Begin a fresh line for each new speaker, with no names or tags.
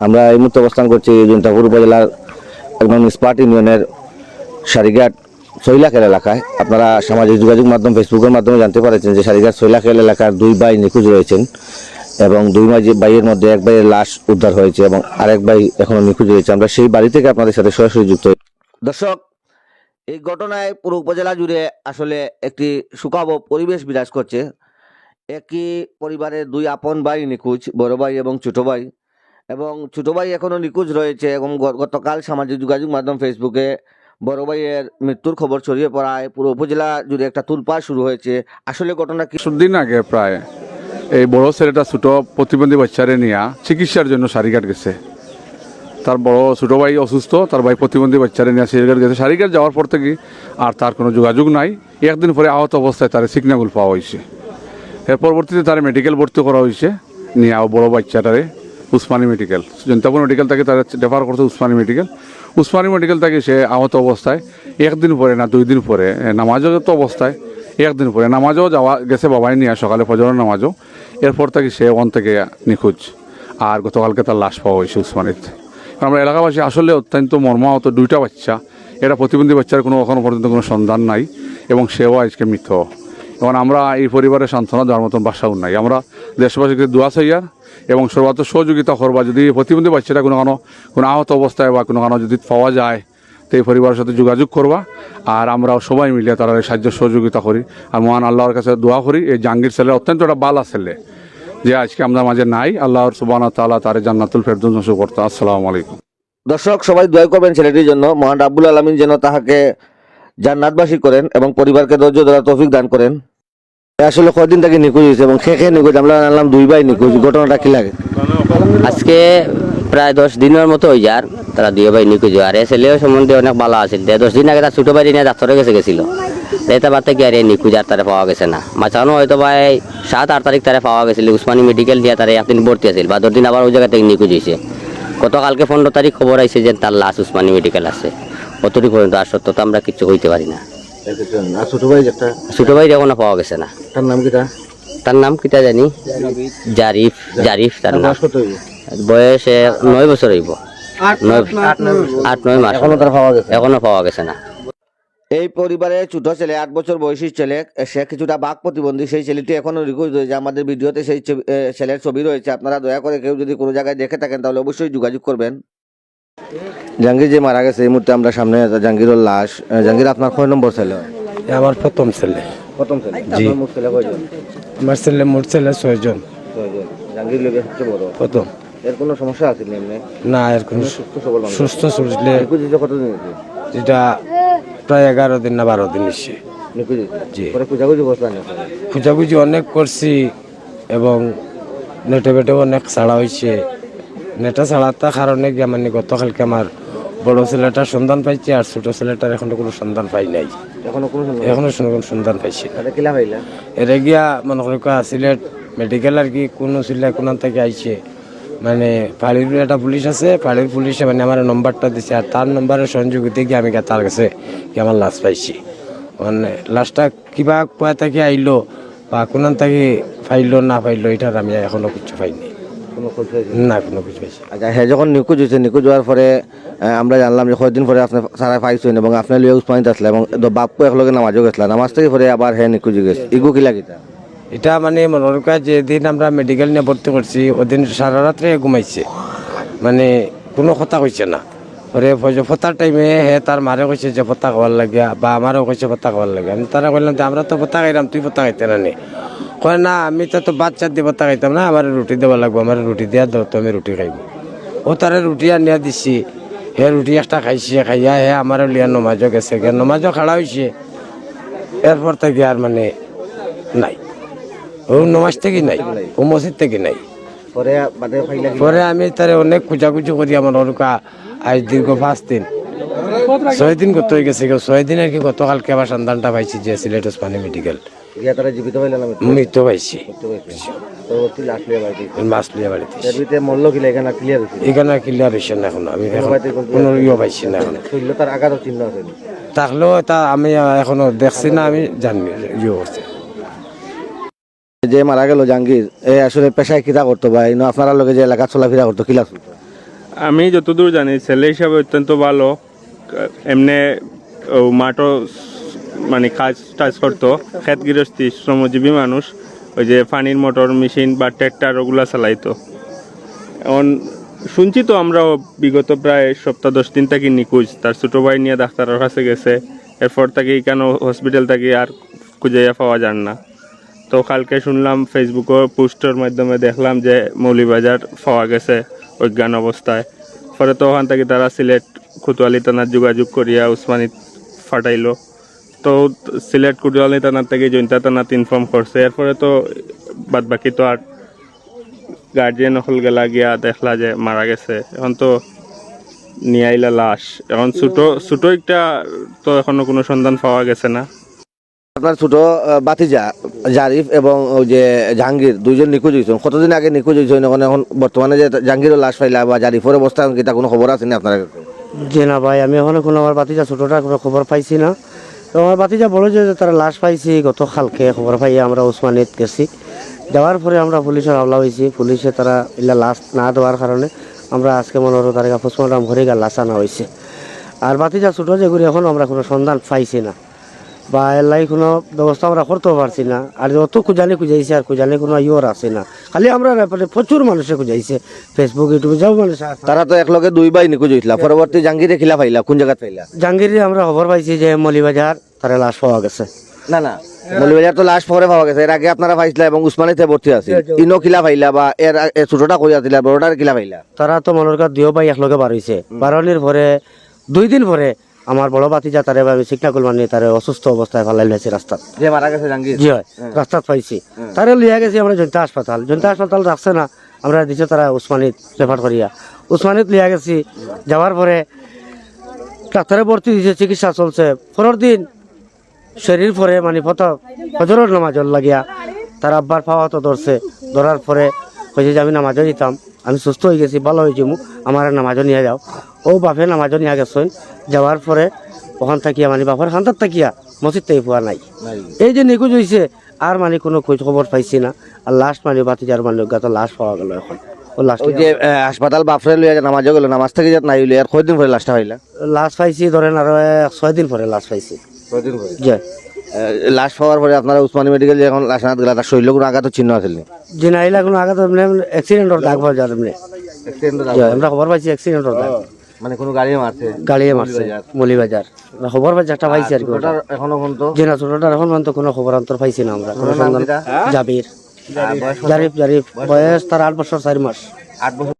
আমরা এই মুহূর্তে অবস্থান করছি জুনতাপুর উপজেলার একদম স্পার্ট ইউনিয়নের সারিঘাট শৈলাখেল এলাকায়। আপনারা সামাজিক যোগাযোগ মাধ্যম, ফেসবুকের মাধ্যমে জানতে পারছেন যে সারিঘাট শৈলাখেল এলাকার দুই ভাই নিখোঁজ রয়েছেন এবং দুই ভাইয়ের মধ্যে এক ভাইয়ের লাশ উদ্ধার হয়েছে এবং আরেক ভাই এখনও নিখোঁজ রয়েছে। আমরা সেই বাড়ি থেকে আপনাদের সাথে সরাসরি যুক্ত। দর্শক, এই ঘটনায় পুরো উপজেলা জুড়ে আসলে একটি সুখাব পরিবেশ বিরাজ করছে। একই পরিবারের দুই আপন ভাই নিখোঁজ, বড় ভাই এবং ছোট ভাই। এবং ছোট ভাই এখনও নিখোঁজ রয়েছে এবং গতকাল সামাজিক যোগাযোগ মাধ্যম ফেসবুকে বড় ভাইয়ের মৃত্যুর খবর ছড়িয়ে পড়ায় পুরো উপজেলা জুড়ে একটা তুলপাড় শুরু হয়েছে। আসলে ঘটনা কি?
দিন আগে প্রায় এই বড় ছেলেটা ছোট প্রতিবন্ধী বাচ্চারে নিয়ে চিকিৎসার জন্য সারিঘাট গেছে। তার বড় ছোট ভাই অসুস্থ, তার ভাই প্রতিবন্ধী বাচ্চারে নিয়ে সারিঘাট গেছে। সারিঘাট যাওয়ার পর থেকে আর তার কোনো যোগাযোগ নাই। একদিন পরে আহত অবস্থায় তার সিগনাগুল পাওয়া হয়েছে। এর পরবর্তীতে তার মেডিকেল ভর্তি করা হয়েছে। নিয়ে বড় বাচ্চাটারে উসমানী মেডিকেল জনতাপুর মেডিকেল তাকে তার রেফার করছে উসমানী মেডিকেল উসমানী মেডিকেল থেকে সে আহত অবস্থায় একদিন পরে না দুই দিন পরে নামাজও তো অবস্থায়, একদিন পরে নামাজও যাওয়া গেছে বাবাই নিয়ে সকালে ফজরের নামাজও। এরপর থেকে সে ওখান থেকে নিখোঁজ। আর গতকালকে তার লাশ পাওয়া হয়েছে উসমানিতে। আমরা এলাকাবাসী আসলে অত্যন্ত মর্মাহত দুইটা বাচ্চা। এটা প্রতিবন্ধী বাচ্চার কোনো এখনও পর্যন্ত কোনো সন্ধান নাই এবং সেও আজকে মৃত। এবং আমরা এই পরিবারের সান্ত্বনা দেওয়ার মতন বাসাও নাই। আমরা দেশবাসীকে দোয়া চাইয়ার এবং সর্বাত্ম সহযোগিতা করবা। যদি প্রতিবন্ধী বাচ্চাটা কোনো কোনো কোনো আহত অবস্থায় বা কোনো কোনো যদি পাওয়া যায়, তো এই পরিবারের সাথে যোগাযোগ করবা আর আমরা সবাই মিলে তারা সাহায্য সহযোগিতা করি। আর মহান আল্লাহর কাছে দোয়া করি, এই জাহাঙ্গীর ছেলে অত্যন্ত একটা বালা ছেলে, যে আজকে আমরা মাঝে নাই। আল্লাহর সুবান তালা তারে জান্নাতুল ফেরদৌস নসিব করতে। আসসালামু আলাইকুম।
দর্শক, সবাই দোয়া করবেন ছেলেটির জন্য। মহান রাব্বুল আলমিন যেন তাহাকে জান্নাতবাসী করেন এবং পরিবারকে ধৈর্য ধরা তৌফিক দান করেন। আসলে কয়দিন থেকে নিখোঁজ হয়েছে এবং খে খে নিখোঁজ, আমরা জানলাম দুই ভাই নিখোঁজ, ঘটনাটা কি লাগে?
আজকে প্রায় দশ দিনের মতো হয়ে যার তারা দুই ভাই নিখোঁজ আর এ ছেলেও সম্বন্ধে অনেক ভালো আছিল দে, দশ দিন আগে তার ছোট ভাই নিয়ে ডাক্তারের কাছে গেছিল। এটা বাদ থেকে আর এ নিখোঁজ আর তারা পাওয়া গেছে না। মাঝখানো হয়তো ভাই সাত, আট তারিখ তারা পাওয়া গেছিল। উসমানী মেডিকেল দিয়ে তারা একদিন ভর্তি আছিল। বা দশ দিন আবার ওই জায়গা থেকে নিখোঁজ হয়েছে। গতকালকে পনেরো তারিখ খবর আইছে যে তার লাশ উসমানী মেডিকেল আছে। অতটুকু পর্যন্ত আর সত্য তো আমরা কিছু হইতে পারি না।
আর ছোট ভাই একটা
ছোট ভাই এখনও পাওয়া গেছে না।
তার নাম কিটা?
তার নাম কিটা জানি? জারিফ জারিফ। তার নাম।
বয়স
নয় বছর হইব। আট নয় মাস।
এখনও তার পাওয়া গেছে?
এখনও পাওয়া গেছে না।
এই পরিবারের ছোট ছেলে আট বছর বয়সী ছেলে সে কিছুটা বাক প্রতিবন্ধী। সেই ছেলেটি এখনও রিকোয়েস্ট রয়েছে। আমাদের ভিডিওতে সেই ছেলের ছবি রয়েছে। আপনারা দয়া করে কেউ যদি কোনো জায়গায় দেখে থাকেন তাহলে অবশ্যই যোগাযোগ করবেন। জাহাঙ্গীর যে মারা গেছে এই মুহূর্তে আমরা সামনে জাহাঙ্গীরের লাশ। জাহাঙ্গীর আপনার কয় নম্বর ছেলে?
আমার প্রথম ছেলে।
প্রথম ছেলে। কয়জন?
আমার ছেলে মোট ছেলে ছয়জন।
ছয়জন। জাহাঙ্গীর লোকের সবচেয়ে বড়।
প্রথম।
এর কোনো সমস্যা আছে না এমনি?
না এর কোনো
সুস্থ
সুস্থ
নিখোঁজ কতদিন
যেটা প্রায় এগারো দিন না বারো দিন এসে জি।
খোঁজাখুঁজি
অনেক করছি এবং নেটে বেটে অনেক ছাড়া হয়েছে। নেটে ছাড়ার কারণে গিয়ে মানে গতকালকে আমার বড় ছেলেটার সন্ধান পাইছি আর ছোট ছেলেটার এখনও কোনো সন্ধান পাই নাই।
এখনও কোনো
এখনও কোনো সন্ধান পাইছি
কিলা পাইলা
এরে গিয়া মনে করি সিলেট মেডিকেল আর কি কোনো সিলে কোন থেকে আইছে। মানে পাড়ির একটা পুলিশ আছে পাড়ির পুলিশে মানে আমার নম্বরটা দিছে আর তার নম্বরের সংযোগিতে গিয়ে আমি তার কাছে গিয়ে আমার লাশ পাইছি। মানে লাশটা কিবা কোয়া থেকে আইলো বা কোন থেকে পাইলো না পাইলো এটার আমি এখনও কিছু পাইনি।
কোনো খোঁজ হয়েছে?
না কোনো কিছু পাইছি
আচ্ছা হ্যাঁ যখন নিখোঁজ হয়েছে নিখোঁজ হওয়ার পরে আমরা জানলাম যে কয়েকদিন পরে আপনি সারা পাইছেন এবং আপনার লিয়ে উসমানিত আসলে এবং বাপু একলগে নামাজও গেছিল। নামাজ থেকে পরে আবার হ্যাঁ নিখোঁজ গেছে। ইগু কিলা কিতা
এটা মানে মনে করা যেদিন আমরা মেডিকেল নিয়ে ভর্তি করছি ওদিন সারা রাত্রে ঘুমাইছে। মানে কোনো কথা কইছে না। পরে ফতার টাইমে হে তার মারে কইছে যে ফতা খাওয়ার লাগে বা আমারও কইছে ফতা খাওয়ার লাগে। আমি তারা কইলাম যে আমরা তো ফতা খাইলাম তুই ফতা খাইতে না নি। কয় না আমি তো তো বাচ্চা দিয়ে ফতা খাইতাম না আমার রুটি দেওয়া লাগবো আমার রুটি দিয়া দাও তো আমি রুটি খাইব। ও তারে রুটি আনিয়া দিছি হে রুটি একটা খাইছি খাইয়া হে আমার লিয়া নমাজও গেছে গে নমাজও খাড়া হয়েছে এরপর থেকে আর মানে নাই। ও নমাজ থেকে নাই ও মসজিদ থেকে নাই।
পরে
আমি তারে অনেক খুঁজাখুঁজি করি আমার ওরকা আজ দীর্ঘ পাঁচ দিন। ছয় দিন কত হয়ে গেছে গো। ছয় দিন আর কি গতকালকে আবার সন্ধানটা পাইছি যে সিলেট ওসমানী মেডিকেল
গিয়া তারা জীবিত পাইলা মৃত্যু
পাইছি
পরবর্তী লাশ লিয়ে বাড়িতে।
মাছ লিয়ে বাড়িতে
এর ভিতরে মল্ল কিলা এখানে ক্লিয়ার হয়েছে
এখানে ক্লিয়ার হয়েছে না এখন। আমি কোনো ইয়ে পাইছি না এখন।
শরীর তার আঘাত চিহ্ন আছে।
থাকলেও তা আমি এখনও দেখছি না আমি জানি ইয়ে করছে।
যে মারা গেল জাহাঙ্গীর এ আসলে পেশায় কিতা করতো বা ইনো আপনারা লগে যে এলাকা চলাফেরা করতো কিলা চলতো
আমি যতদূর জানি ছেলে হিসাবে অত্যন্ত ভালো। এমনি মাঠও মানে কাজ টাজ করতো। খেত গৃহস্থী শ্রমজীবী মানুষ, ওই যে পানির মোটর, মেশিন বা ট্র্যাক্টর ওগুলা চালাইতো। এখন শুনছি তো আমরাও বিগত প্রায় সপ্তাহ দশ দিন থেকে নিখোঁজ। তার ছোটো ভাই নিয়ে ডাক্তারের কাছে গেছে। এরপর তাকে কেন হসপিটাল থেকে আর খুঁজাইয়া পাওয়া যান না। তো কালকে শুনলাম ফেসবুকে পোস্টের মাধ্যমে দেখলাম যে মৌলিবাজার পাওয়া গেছে অজ্ঞান অবস্থায়। পরে তো ওখান থেকে তারা সিলেট, কুতুয়ালি থানার যোগাযোগ করিয়া উসমানিত ফাটাইলো তো সিলেট কুতুয়ালি থানার থেকে জৈন্তা থানাত ইনফর্ম করছে এরপরে তো বাদ বাকি তো আর গার্জিয়ান হল গেলা গিয়া দেখলা যে মারা গেছে। এখন তো নিয়ে আইলা লাশ। এখন ছোটো ছোটো একটা তো এখনও কোনো সন্ধান পাওয়া গেছে না।
আপনার ছোট বাতিজা জারিফ এবং ওই যে জাহাঙ্গীর দুইজন নিখোঁজ হয়েছেন কতদিন আগে নিখোঁজ হয়েছেন এখন এখন বর্তমানে যে জাহাঙ্গীরের লাশ পাইলা বা জারিফের অবস্থা কোনো খবর আছে না আপনার?
যে না ভাই আমি এখনও কোনো আমার বাতিজা ছোটটা কোনো খবর পাইছি না। তো আমার বাতিজা বলো যে তারা লাশ পাইছি গত কালকে খবর পাই, আমরা ওসমানিত গেছি। যাওয়ার পরে আমরা পুলিশের হামলা হয়েছি পুলিশে তারা এলা লাশ না দেওয়ার কারণে আমরা আজকে মনে হলো তারা পোস্টমর্টম ঘরে গা লাশ আনা হয়েছে আর বাতিজা ছোটো যেগুলি এখন আমরা কোনো সন্ধান পাইছি না। বা এলাই কোনো ব্যবস্থা আমরা করতেও পারছি না। আর অত খুঁজানি খুঁজাইছে আর খুঁজানি কোনো ইয়োর আছে না। খালি আমরা না পারে প্রচুর মানুষে খুঁজাইছে। ফেসবুক ইউটিউবে যাও মানুষ
তারা তো একলগে দুই ভাই নিখোঁজ হয়েছিল পরবর্তী জাহাঙ্গীরে খিলা পাইলা কোন জায়গা পাইলা?
জাহাঙ্গীরে আমরা খবর পাইছি যে মলিবাজার তারা লাশ পাওয়া গেছে।
না না। মৌলবাজার তো লাশ পরে পাওয়া গেছে। এর আগে আপনারা পাইছিলা এবং উসমানিতে ভর্তি আছে। ইনো খিলা পাইলা বা এর ছোটটা কই আছিল বড়টার খিলা পাইলা?
তারা তো মনের কাছে দিও ভাই একলগে বার হয়েছে বারণির পরে দুই দিন পরে আমার বড় বাতিজা তারে ভাবে শিকনাকুল মানে তারে অসুস্থ অবস্থায় ফালাই লেছে রাস্তাত।
যে মারা গেছে জাহাঙ্গীর?
জি হয় রাস্তাত পাইছি। তারে লিয়া গেছি আমরা জনতা হাসপাতাল। জনতা হাসপাতাল রাখছে না আমরা দিছে তারা উসমানিত রেফার করিয়া। উসমানিত লিয়া গেছি যাওয়ার পরে ডাক্তারে ভর্তি দিছে চিকিৎসা চলছে। পরের দিন শরীর পরে মানে ফত হজরের নামাজর লাগিয়া তার আব্বার পাওয়া তো ধরছে। ধরার পরে কইছে যে আমি নামাজও দিতাম আমি সুস্থ হয়ে গেছি ভালো হয়েছি আমার নামাজও নিয়ে যাও। ও বাপে নামাজও নিয়ে গেছেন যাওয়ার পরে ওখান থাকিয়া মানে বাপের খান্দার থাকিয়া মসজিদ থেকে পোয়া নাই। এই যে নিখোঁজ হয়েছে আর মানে কোনো খোঁজ খবর পাইছি না। আর লাস্ট মানে বাতিজার মানে গাত লাশ পাওয়া গেল এখন। ও লাস্ট
যে হাসপাতাল বাফরে লইয়া নামাজও গেল নামাজ থেকে যে নাই আর কয়দিন পরে লাশটা পাইলা
লাশ পাইছি ধরেন আরও ছয় দিন পরে লাশ পাইছি।
কয়দিন পরে
যে
লাশ পাওয়ার পরে আপনারা উসমানী মেডিকেল যে এখন লাশ আনাত গেলা তার শরীরে কোনো আঘাত চিহ্ন আছিল নি?
যে নাইলা কোনো আগে তো এমনি অ্যাক্সিডেন্টর দাগ পাওয়া যায় এমনি আমরা খবর পাইছি অ্যাক্সিডেন্টর দাগ।
মানে কোনো গাড়ি মারছে?
গাড়িয়ে মারছে মলিবাজার। খবর পাইছি একটা পাইছি আর কি
এখনও পর্যন্ত?
যে না ছোটটার এখন পর্যন্ত কোনো খবর অন্তর পাইছি না আমরা। কোনো সন্ধান জাবির। জারিফ জারিফ বয়স তার আট বছর চার মাস।
আট বছর।